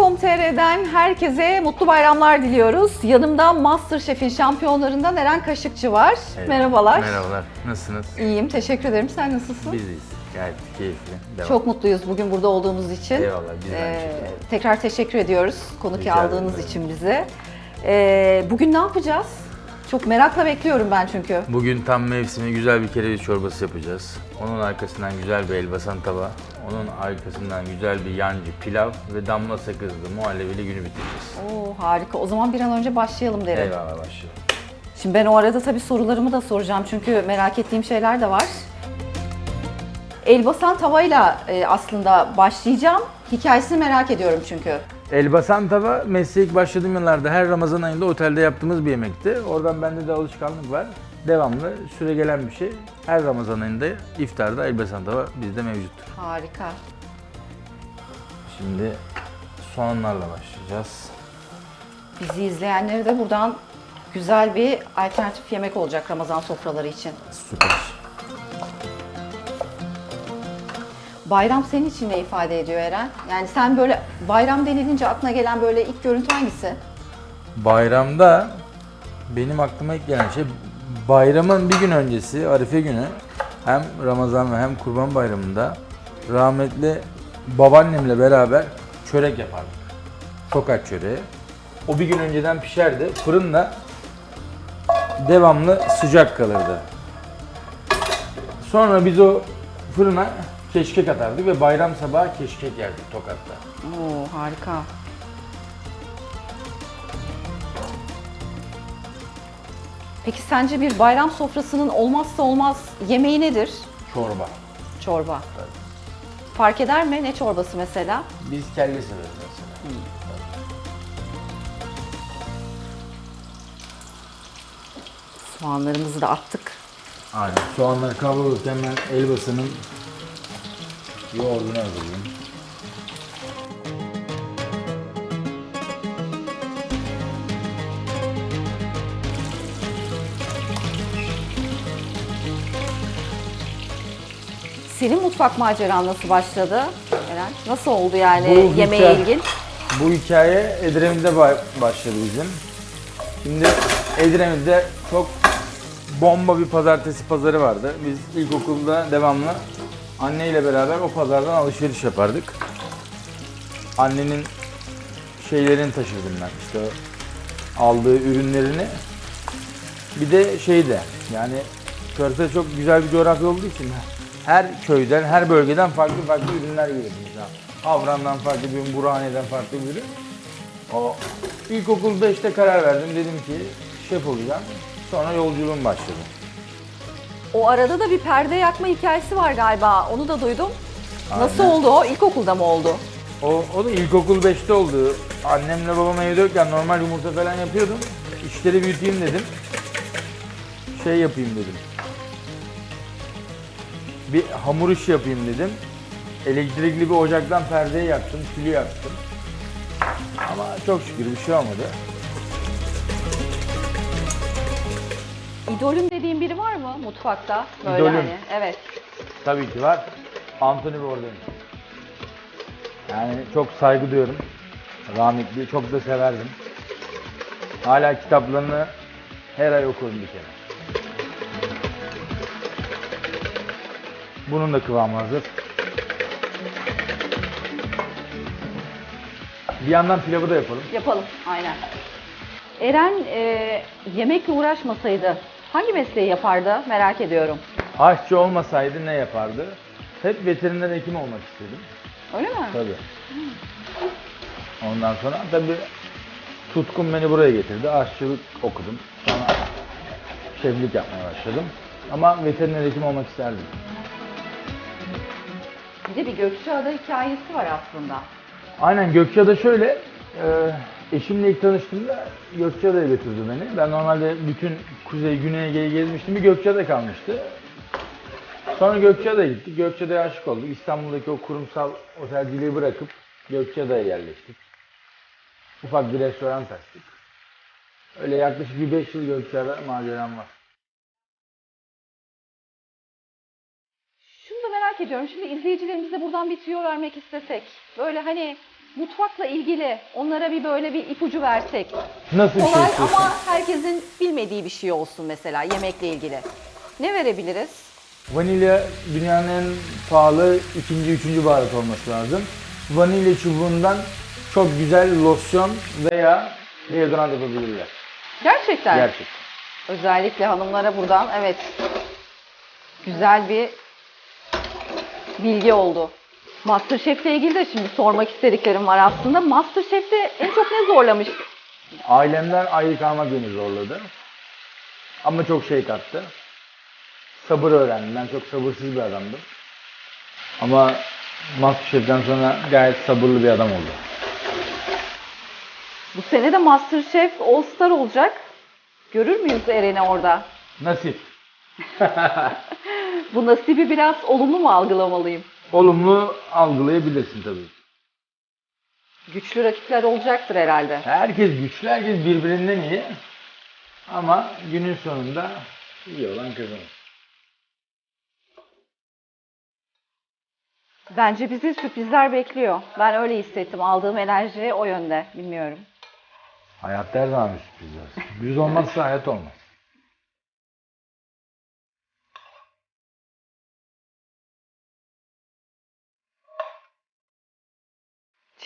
Milliyet.com.tr'den herkese mutlu bayramlar diliyoruz. Yanımda Masterchef'in şampiyonlarından Eren Kaşıkçı var. Evet. Merhabalar. Merhabalar. Nasılsınız? İyiyim, teşekkür ederim. Sen nasılsın? Biziz. Gayet keyifli. Devam. Çok mutluyuz bugün burada olduğumuz için. Eyvallah, biz Ee, tekrar teşekkür ediyoruz konuk aldığınız için bizi. Ee, bugün ne yapacağız? Çok merakla bekliyorum ben çünkü. Bugün tam mevsimi güzel bir kereviz çorbası yapacağız. Onun arkasından güzel bir elbasan tava. Onun arkasından güzel bir yancı pilav ve damla sakızlı muhallebili günü bitireceğiz. Oo harika. O zaman bir an önce başlayalım derim. Eyvallah başlayalım. Şimdi ben o arada tabii sorularımı da soracağım çünkü merak ettiğim şeyler de var. Elbasan tavayla e, aslında başlayacağım. Hikayesini merak ediyorum çünkü. Elbasan tava mesleğe ilk başladığım yıllarda her Ramazan ayında otelde yaptığımız bir yemekti. Oradan bende de alışkanlık var. Devamlı süre gelen bir şey. Her Ramazan ayında iftarda elbasan tava bizde mevcuttur. Harika. Şimdi soğanlarla başlayacağız. Bizi izleyenlere de buradan güzel bir alternatif yemek olacak Ramazan sofraları için. Süper. Bayram senin için ne ifade ediyor Eren? Yani sen böyle bayram denilince aklına gelen böyle ilk görüntü hangisi? Bayramda benim aklıma ilk gelen şey bayramın bir gün öncesi Arife günü hem Ramazan ve hem Kurban Bayramı'nda rahmetli babaannemle beraber çörek yapardık. Tokat çöreği. O bir gün önceden pişerdi. Fırında devamlı sıcak kalırdı. Sonra biz o fırına keşkek atardık ve bayram sabahı keşkek yerdik Tokat'ta. Oo harika. Peki sence bir bayram sofrasının olmazsa olmaz yemeği nedir? Çorba. Çorba. Fark eder mi? Ne çorbası mesela? Biz kelle severiz mesela. Soğanlarımızı da attık. Aynen. Soğanlar kavrulurken ben elbasının yoğurdunu hazırlayayım. Senin mutfak maceran nasıl başladı Eren? Nasıl oldu yani Bu yemeğe hikaye- ilgin? Bu hikaye Edremit'te ba- başladı bizim. Şimdi Edremit'te çok bomba bir pazartesi pazarı vardı. Biz ilkokulda devamlı anneyle beraber o pazardan alışveriş yapardık. Annenin şeylerini taşırdım ben işte aldığı ürünlerini. Bir de şeyde yani Körfez çok güzel bir coğrafya olduğu için her köyden, her bölgeden farklı farklı ürünler. Mesela Havran'dan farklı bir ürün, Burhaniye'den farklı bir ürün. O ilkokul 5'te karar verdim. Dedim ki şef olacağım. Sonra yolculuğum başladı. O arada da bir perde yakma hikayesi var galiba. Onu da duydum. Nasıl Aynen. oldu o? İlkokulda mı oldu? O, o da ilkokul 5'te oldu. Annemle babam evde yokken normal yumurta falan yapıyordum. İşleri büyüteyim dedim. Şey yapayım dedim. Bir hamur işi yapayım dedim. Elektrikli bir ocaktan perdeyi yaktım, tülü yaktım. Ama çok şükür bir şey olmadı. İdolüm dediğin biri var mı mutfakta? Böyle İdolüm. hani. Evet. Tabii ki var. Anthony Bourdain. Yani çok saygı duyuyorum. Rahmetli, çok da severdim. Hala kitaplarını her ay okurum bir kere. Bunun da kıvamı hazır. Bir yandan pilavı da yapalım. Yapalım. Aynen. Eren e, yemekle uğraşmasaydı hangi mesleği yapardı merak ediyorum. Aşçı olmasaydı ne yapardı? Hep veteriner hekim olmak istedim. Öyle mi? Tabii. Ondan sonra tabii tutkun beni buraya getirdi. Aşçılık okudum. Sonra şeflik yapmaya başladım. Ama veteriner hekim olmak isterdim. Bir de bir Gökçeada hikayesi var aslında. Aynen Gökçeada şöyle, e, eşimle ilk tanıştığımda Gökçeada'ya götürdü beni. Ben normalde bütün Kuzey, Güney gezmiştim. Bir Gökçeada kalmıştı. Sonra Gökçeada'ya gittik. Gökçeada'ya aşık olduk. İstanbul'daki o kurumsal otelciliği bırakıp Gökçeada'ya yerleştik. Ufak bir restoran açtık. Öyle yaklaşık bir 5 yıl Gökçeada maceram var. Şunu da merak ediyorum. Şimdi izleyicilerimize buradan bir tüyo vermek istesek. Böyle hani mutfakla ilgili onlara bir böyle bir ipucu versek. Nasıl bir şey Kolay istiyorsun? ama herkesin bilmediği bir şey olsun mesela yemekle ilgili. Ne verebiliriz? Vanilya dünyanın en pahalı ikinci, üçüncü baharat olması lazım. Vanilya çubuğundan çok güzel losyon veya deodorant yapabilirler. Gerçekten. Gerçekten. Özellikle hanımlara buradan evet güzel bir bilgi oldu. Masterchef'le ilgili de şimdi sormak istediklerim var aslında. Masterchef'te en çok ne zorlamış? Ailemden ayrı kalmak beni zorladı. Ama çok şey kattı. Sabır öğrendim. Ben çok sabırsız bir adamdım. Ama Masterchef'ten sonra gayet sabırlı bir adam oldum. Bu sene de Masterchef All Star olacak. Görür müyüz Eren'i orada? Nasip. Bu nasibi biraz olumlu mu algılamalıyım? Olumlu algılayabilirsin tabii. Güçlü rakipler olacaktır herhalde. Herkes güçlü, herkes birbirinden iyi. Ama günün sonunda iyi olan kazanır. Bence bizi sürprizler bekliyor. Ben öyle hissettim. Aldığım enerji o yönde. Bilmiyorum. Hayat her zaman bir sürpriz var. Olmazsa hayat olmaz.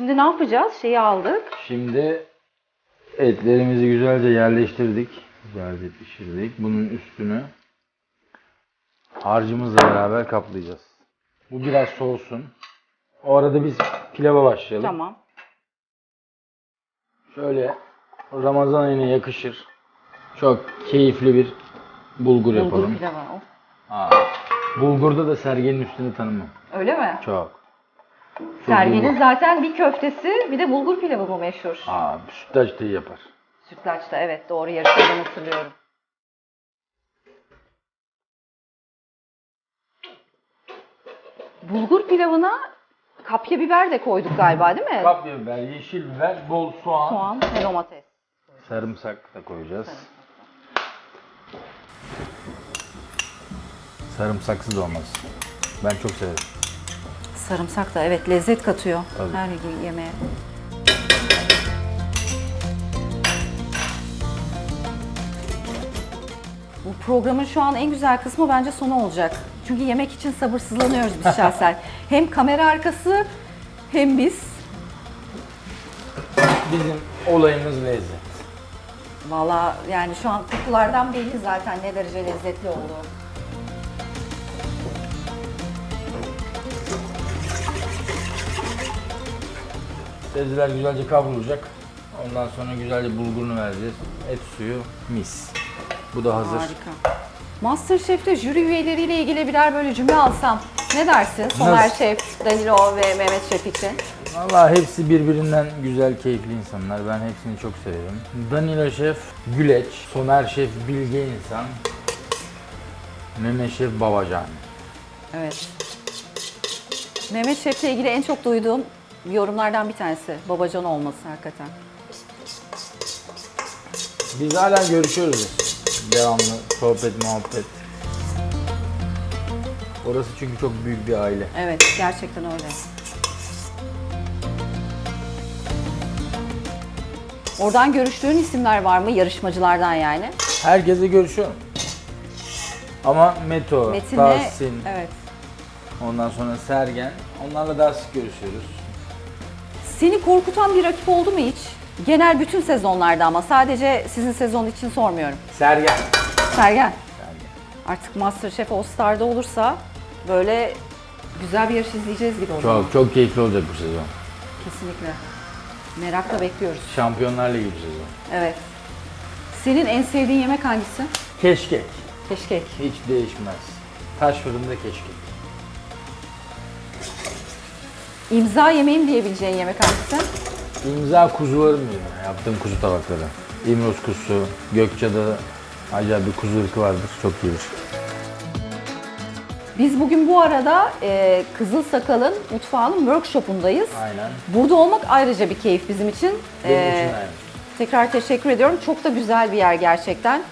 Şimdi ne yapacağız? Şeyi aldık. Şimdi etlerimizi güzelce yerleştirdik. Güzelce pişirdik. Bunun üstünü harcımızla beraber kaplayacağız. Bu biraz soğusun. O arada biz pilava başlayalım. Tamam. Şöyle Ramazan ayına yakışır. Çok keyifli bir bulgur yapalım. Bulgur pilavı. Of. Aa, bulgurda da sergenin üstünü tanımam. Öyle mi? Çok. Bulgur. zaten bir köftesi bir de bulgur pilavı bu meşhur. Aa, sütlaç da iyi yapar. Sütlaçta evet doğru yarışmadan hatırlıyorum. Bulgur pilavına kapya biber de koyduk galiba değil mi? Kapya biber, yeşil biber, bol soğan, Soğan ve domates. sarımsak da koyacağız. Sarımsaksız olmaz. Ben çok severim. Sarımsak da evet lezzet katıyor Tabii. her yemeğe. Bu programın şu an en güzel kısmı bence sonu olacak. Çünkü yemek için sabırsızlanıyoruz biz şahsen. hem kamera arkası hem biz. Bizim olayımız lezzet. Valla yani şu an kokulardan belli zaten ne derece lezzetli olduğu. Sebzeler güzelce kavrulacak. Ondan sonra güzelce bulgurunu vereceğiz. Et suyu mis. Bu da hazır. Harika. Masterchef'te jüri üyeleriyle ilgili birer böyle cümle alsam ne dersin? Soner Nasıl? Şef, Danilo ve Mehmet Şef için. Vallahi hepsi birbirinden güzel, keyifli insanlar. Ben hepsini çok severim. Danilo Şef güleç, Soner Şef bilge insan, Mehmet Şef babacan. Evet. Mehmet Şef'le ilgili en çok duyduğum yorumlardan bir tanesi. Babacan olması hakikaten. Biz hala görüşüyoruz. Devamlı sohbet, muhabbet. Orası çünkü çok büyük bir aile. Evet, gerçekten öyle. Oradan görüştüğün isimler var mı? Yarışmacılardan yani. Herkese görüşüyorum. Ama Meto, Metin'le, Tahsin, evet. ondan sonra Sergen. Onlarla daha sık görüşüyoruz. Seni korkutan bir rakip oldu mu hiç? Genel bütün sezonlarda ama sadece sizin sezon için sormuyorum. Sergen. Sergen. Artık Masterchef All Star'da olursa böyle güzel bir yarış izleyeceğiz gibi o zaman. Çok çok keyifli olacak bu sezon. Kesinlikle. Merakla bekliyoruz. Şampiyonlar Ligi bu sezon. Evet. Senin en sevdiğin yemek hangisi? Keşkek. Keşkek. Hiç değişmez. Taş fırında keşkek. İmza yemeğim diyebileceğin yemek hangisi? İmza kuzularım benim. ya, Yaptığım kuzu tabakları. İmroz kuzusu, Gökçe'de acayip bir kuzu ırkı vardır. Çok iyidir. Biz bugün bu arada e, Kızıl Sakal'ın mutfağının workshopundayız. Aynen. Burada olmak ayrıca bir keyif bizim için. Benim E, için aynı. Tekrar teşekkür ediyorum. Çok da güzel bir yer gerçekten.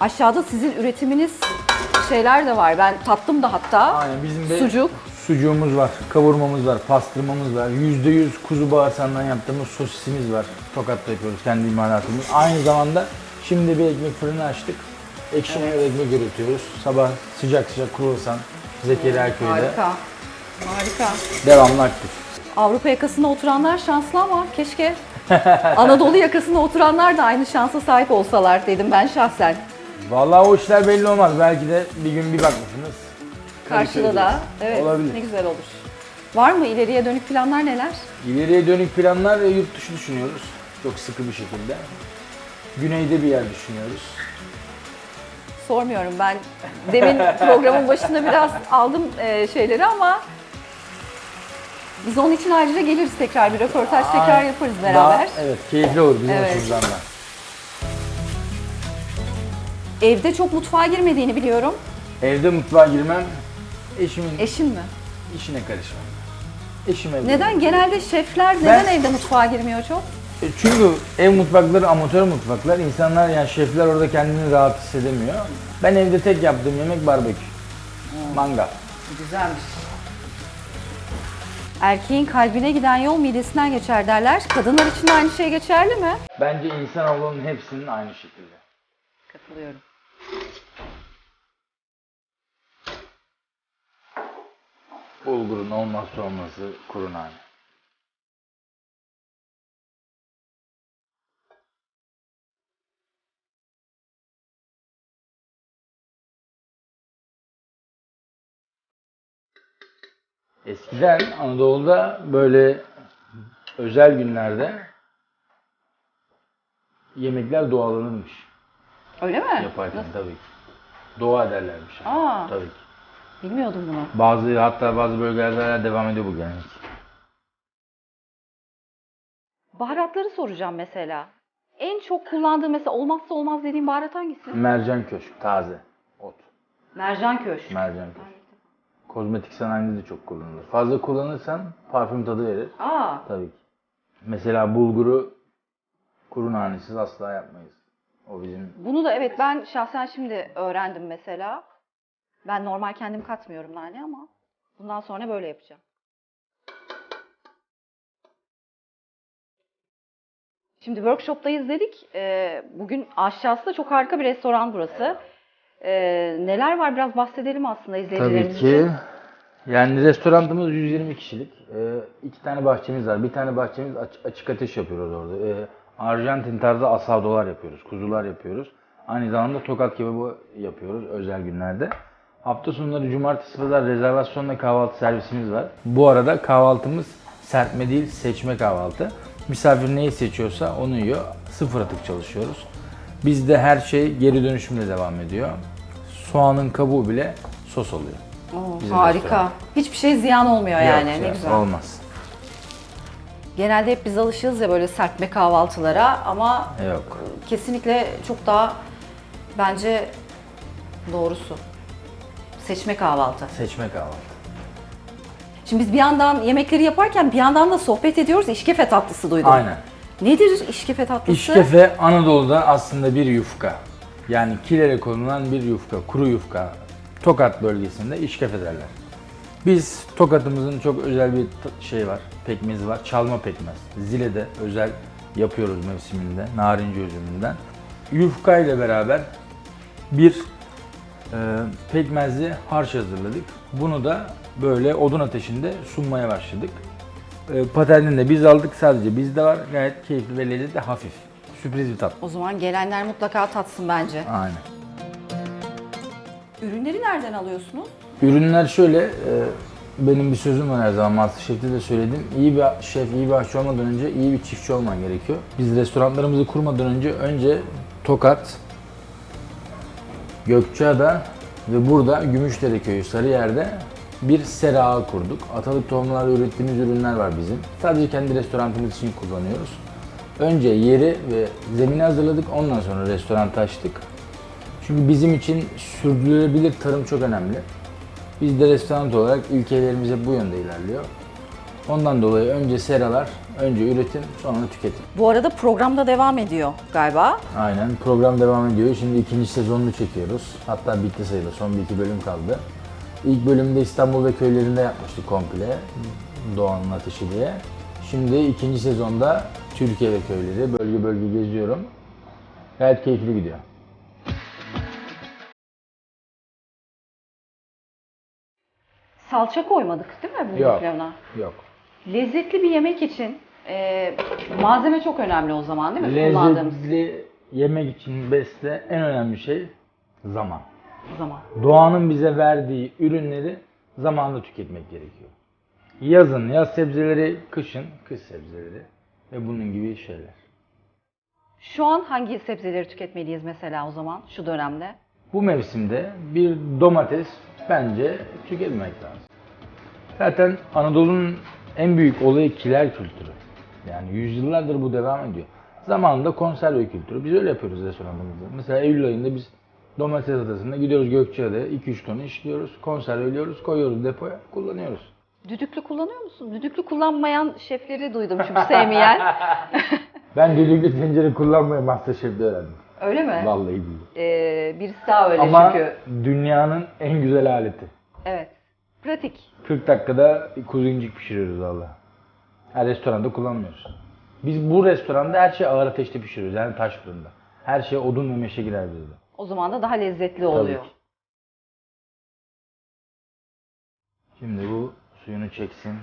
Aşağıda sizin üretiminiz şeyler de var. Ben tattım da hatta. Aynen bizim de Sucuk. Sucuğumuz var, kavurmamız var, pastırmamız var. %100 kuzu bağırsağından yaptığımız sosisimiz var. Tokat'ta yapıyoruz kendi imalatımız. Aynı zamanda şimdi bir ekmek fırını açtık. Ekşi mayalı ekmek üretiyoruz. Sabah sıcak sıcak kruvasan Zekeriya köyde. Harika. Harika. Devamlı aktif. Avrupa yakasında oturanlar şanslı ama keşke Anadolu yakasında oturanlar da aynı şansa sahip olsalar dedim ben şahsen. Vallahi o işler belli olmaz. Belki de bir gün bir bakmışsınız. Karşıda da. Evet. Olabilir. Ne güzel olur. Var mı ileriye dönük planlar neler? İleriye dönük planlar yurt dışı düşünüyoruz. Çok sıkı bir şekilde. Güneyde bir yer düşünüyoruz. Sormuyorum ben. Demin programın başında biraz aldım e, şeyleri ama biz onun için ayrıca geliriz tekrar bir röportaj tekrar Ay, yaparız Daha, beraber. evet, keyifli olur bizim Evet. açımızdan da. Evde çok mutfağa girmediğini biliyorum. Evde mutfağa girmem, eşimin Eşin mi? işine karışmam. Eşim evde. Neden? Genelde şefler neden evde mutfağa girmiyor çok? E, Çünkü ev mutfakları amatör mutfaklar. İnsanlar yani şefler orada kendini rahat hissedemiyor. Ben evde tek yaptığım yemek barbekü. Mangal. Güzelmiş. Erkeğin kalbine giden yol midesinden geçer derler. Kadınlar için de aynı şey geçerli mi? Bence insanoğlunun hepsinin aynı şekilde. Katılıyorum. Bulgurun olmazsa olmazı kuru nane. Eskiden Anadolu'da böyle özel günlerde yemekler doğalanırmış Öyle mi? yaparken Nasıl? tabii ki. Dua ederlermiş. yani. Aa. Tabii ki. Bilmiyordum bunu. Bazı hatta bazı bölgelerde hala devam ediyor bu gelenek. Baharatları soracağım mesela. En çok kullandığım mesela olmazsa olmaz dediğim baharat hangisi? Mercan köşk, taze ot. Mercan köşk. Mercan köşk. Kozmetik sanayinde de çok kullanılır. Fazla kullanırsan parfüm tadı verir. Aa, Tabii ki. Mesela bulguru kuru nanesiz asla yapmayız. O bizim bunu da evet ben şahsen şimdi öğrendim mesela. Ben normal kendim katmıyorum nane ama bundan sonra böyle yapacağım. Şimdi workshop'tayız dedik. Ee, bugün aşağısı çok harika bir restoran burası. Ee, neler var biraz bahsedelim aslında Tabii izleyicilerimiz ki. için. Yani restoranımız 120 kişilik. Ee, iki tane bahçemiz var. Bir tane bahçemiz aç- açık ateş yapıyoruz orada. Ee, Arjantin tarzı asadolar yapıyoruz. Kuzular yapıyoruz. Aynı zamanda tokat kebabı yapıyoruz özel günlerde. Hafta sonları cumartesi pazar rezervasyonla kahvaltı servisimiz var. Bu arada kahvaltımız serpme değil seçme kahvaltı. Misafir neyi seçiyorsa onu yiyor. Sıfır atık çalışıyoruz. Bizde her şey geri dönüşümle devam ediyor. Soğanın kabuğu bile sos oluyor. Oo, Bizim harika. restoran. Hiçbir şey ziyan olmuyor yani. Yok ne ya, güzel. Olmaz. Genelde hep biz alışığız ya böyle serpme kahvaltılara ama Yok. kesinlikle çok daha bence doğrusu. Seçme kahvaltı. Seçme kahvaltı. Şimdi biz bir yandan yemekleri yaparken bir yandan da sohbet ediyoruz. İşkefe tatlısı duydum. Aynen. Nedir işkefe tatlısı? İşkefe Anadolu'da aslında bir yufka. Yani kilere konulan bir yufka, kuru yufka. Tokat bölgesinde işkefe derler. Biz Tokat'ımızın çok özel bir şey var, pekmezi var. Çalma pekmez. Zile'de özel yapıyoruz mevsiminde, narince üzümünden. Yufka ile beraber bir pekmezli harç hazırladık. Bunu da böyle odun ateşinde sunmaya başladık. E, patentini de biz aldık sadece bizde var. Gayet keyifli ve lezzetli hafif. Sürpriz bir tat. O zaman gelenler mutlaka tatsın bence. Aynen. Ürünleri nereden alıyorsunuz? Ürünler şöyle, e, benim bir sözüm var her zaman Masterchef'te de söyledim. İyi bir şef, iyi bir aşçı olmadan önce iyi bir çiftçi olman gerekiyor. Biz restoranlarımızı kurmadan önce önce Tokat, Gökçeada ve burada Gümüşdere Köyü Sarıyer'de bir sera kurduk. Atalık tohumlarla ürettiğimiz ürünler var bizim. Sadece kendi restoranımız için kullanıyoruz. Önce yeri ve zemini hazırladık, ondan sonra restoran açtık. Çünkü bizim için sürdürülebilir tarım çok önemli. Biz de restoran olarak ilkelerimiz bu yönde ilerliyor. Ondan dolayı önce seralar, önce üretim, sonra tüketim. Bu arada programda devam ediyor galiba. Aynen program devam ediyor. Şimdi ikinci sezonunu çekiyoruz. Hatta bitti sayılır. Son bir iki bölüm kaldı. İlk bölümde İstanbul ve köylerinde yapmıştık komple. Doğanın Ateşi diye. Şimdi ikinci sezonda Türkiye ve köyleri bölge bölge geziyorum. Gayet keyifli gidiyor. Salça koymadık değil mi bu Yok. pilavına? Yok. Lezzetli bir yemek için e, malzeme çok önemli o zaman değil mi? Kullandığımız Lezzetli yemek için besle en önemli şey zaman. zaman. Doğanın bize verdiği ürünleri zamanında tüketmek gerekiyor. Yazın yaz sebzeleri, kışın kış sebzeleri ve bunun gibi şeyler. Şu an hangi sebzeleri tüketmeliyiz mesela o zaman şu dönemde? Bu mevsimde bir domates bence tüketmemek lazım. Zaten Anadolu'nun en büyük olayı kiler kültürü. Yani yüzyıllardır bu devam ediyor. Zamanında konserve kültürü. Biz öyle yapıyoruz restoranımızda. Mesela Eylül ayında biz domates adasında gidiyoruz Gökçeada'ya 2-3 ton işliyoruz, konserveliyoruz, koyuyoruz depoya, kullanıyoruz. Düdüklü kullanıyor musun? Düdüklü kullanmayan şefleri duydum çünkü sevmeyen. Ben düdüklü tencere kullanmayı Masterchef'te öğrendim. Öyle mi? Vallahi billahi. Ee, birisi daha öyle Ama çünkü. dünyanın en güzel aleti. Evet. Pratik. 40 dakikada kuzu incik pişiriyoruz valla. Her restoranda kullanmıyoruz. Biz bu restoranda her şeyi ağır ateşte pişiriyoruz yani taş fırında. Her şey odun ve meşe girer bizde. O zaman da daha lezzetli oluyor. ki. Şimdi bu suyunu çeksin.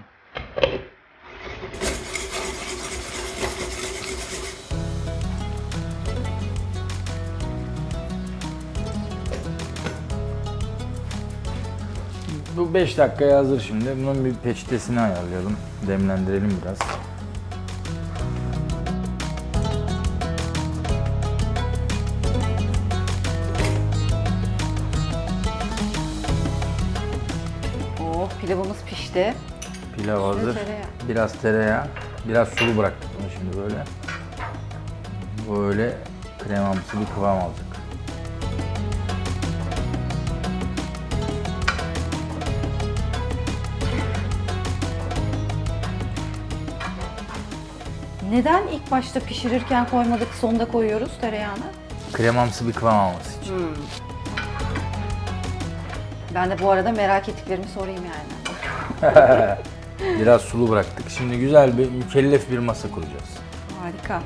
Bu 5 dakikaya hazır şimdi. Bunun bir peçetesini ayarlayalım. Demlendirelim biraz. Oh pilavımız pişti. Pilav hazır. tereyağı. Biraz tereyağı. Biraz sulu bıraktık bunu şimdi böyle. Böyle kremamsı bir kıvam alacak. Neden ilk başta pişirirken koymadık sonda koyuyoruz tereyağını? Kremamsı bir kıvam alması için. Ben de bu arada merak ettiklerimi sorayım yani. Biraz sulu bıraktık. Şimdi güzel bir mükellef bir masa kuracağız. Harika.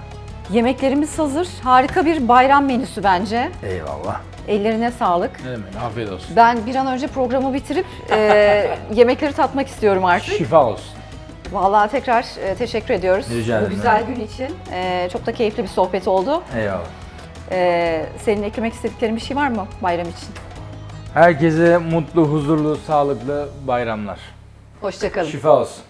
Yemeklerimiz hazır. Harika bir bayram menüsü bence. Eyvallah. Ellerine sağlık. Ne demek afiyet olsun. Ben bir an önce programı bitirip e, yemekleri tatmak istiyorum artık. Şifa olsun. Vallahi tekrar e, teşekkür ediyoruz. Rica Bu ederim. güzel gün için. E, çok da keyifli bir sohbet oldu. Eyvallah. E, senin eklemek istediklerin bir şey var mı bayram için? Herkese mutlu, huzurlu, sağlıklı bayramlar. Hoşçakalın. Şifa olsun.